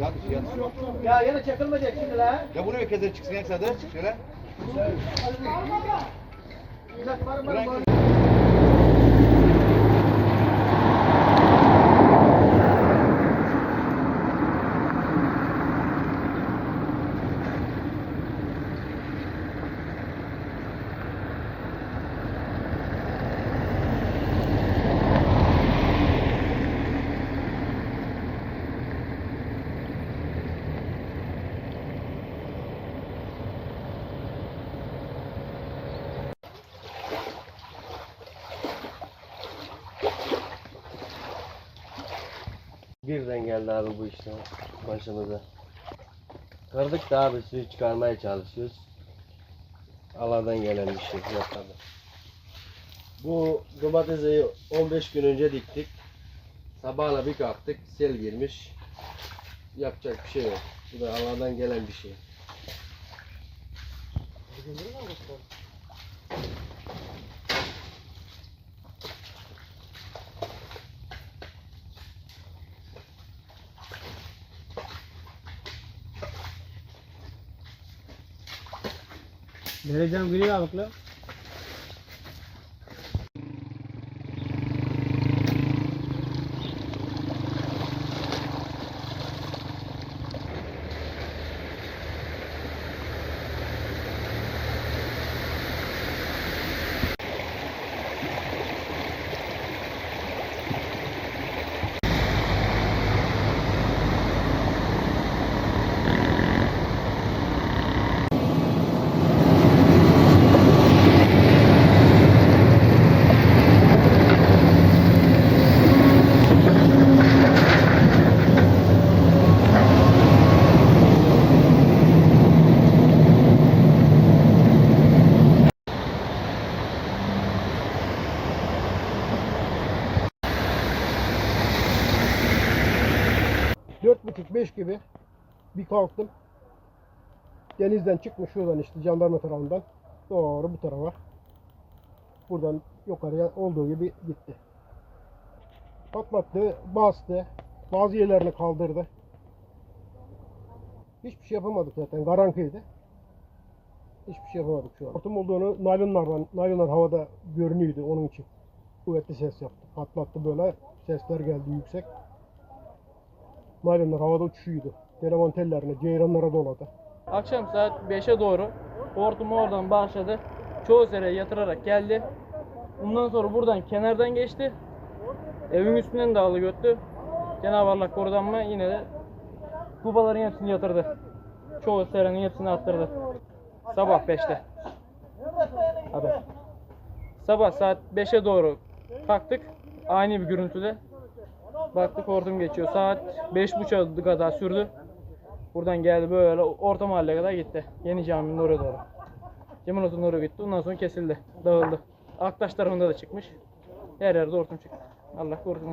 Yat, yat. Ya yana çakılmayacak şimdi la. Ya bunu bir kez çıksın ya sadece şöyle. Bırak var var. Birden geldi abi bu işte başımıza. Kırdık da abi suyu çıkarmaya çalışıyoruz. Allah'tan gelen bir şey yok. Bu domatesi 15 gün önce diktik. Sabahla bir kalktık sel girmiş. Yapacak bir şey yok. Bu da Allah'tan gelen bir şey. धीरे जाऊन गिरी आपलं 4.30-5 gibi bir kalktım. Denizden çıkmış şuradan işte jandarma tarafından. Doğru bu tarafa. Buradan yukarıya olduğu gibi gitti. Patlattı, bastı. Bazı yerlerini kaldırdı. Hiçbir şey yapamadık zaten. Garankıydı. Hiçbir şey yapamadık şu an. Hortum olduğunu naylonlardan, naylonlar havada görünüyordu onun için. Kuvvetli ses yaptı. Patlattı böyle. Sesler geldi yüksek. Naylonlar havada uçuşuyordu. Telefon tellerine, ceyranlara doladı. Akşam saat 5'e doğru hortum oradan başladı. Çoğu sere yatırarak geldi. Ondan sonra buradan kenardan geçti. Evin üstünden de alı götü. Cenab-ı Allah korudan mı yine de kubaların hepsini yatırdı. Çoğu serenin hepsini attırdı. Sabah 5'te. Abi. Sabah saat 5'e doğru kalktık. Aynı bir görüntüde. Baktık hortum geçiyor. Saat 5.30 kadar sürdü. Buradan geldi böyle orta mahalleye kadar gitti. Yeni caminin oraya doğru. Cemalot'un oraya gitti. Ondan sonra kesildi. Dağıldı. Aktaş tarafında da çıkmış. Her yerde hortum çıktı. Allah korusun.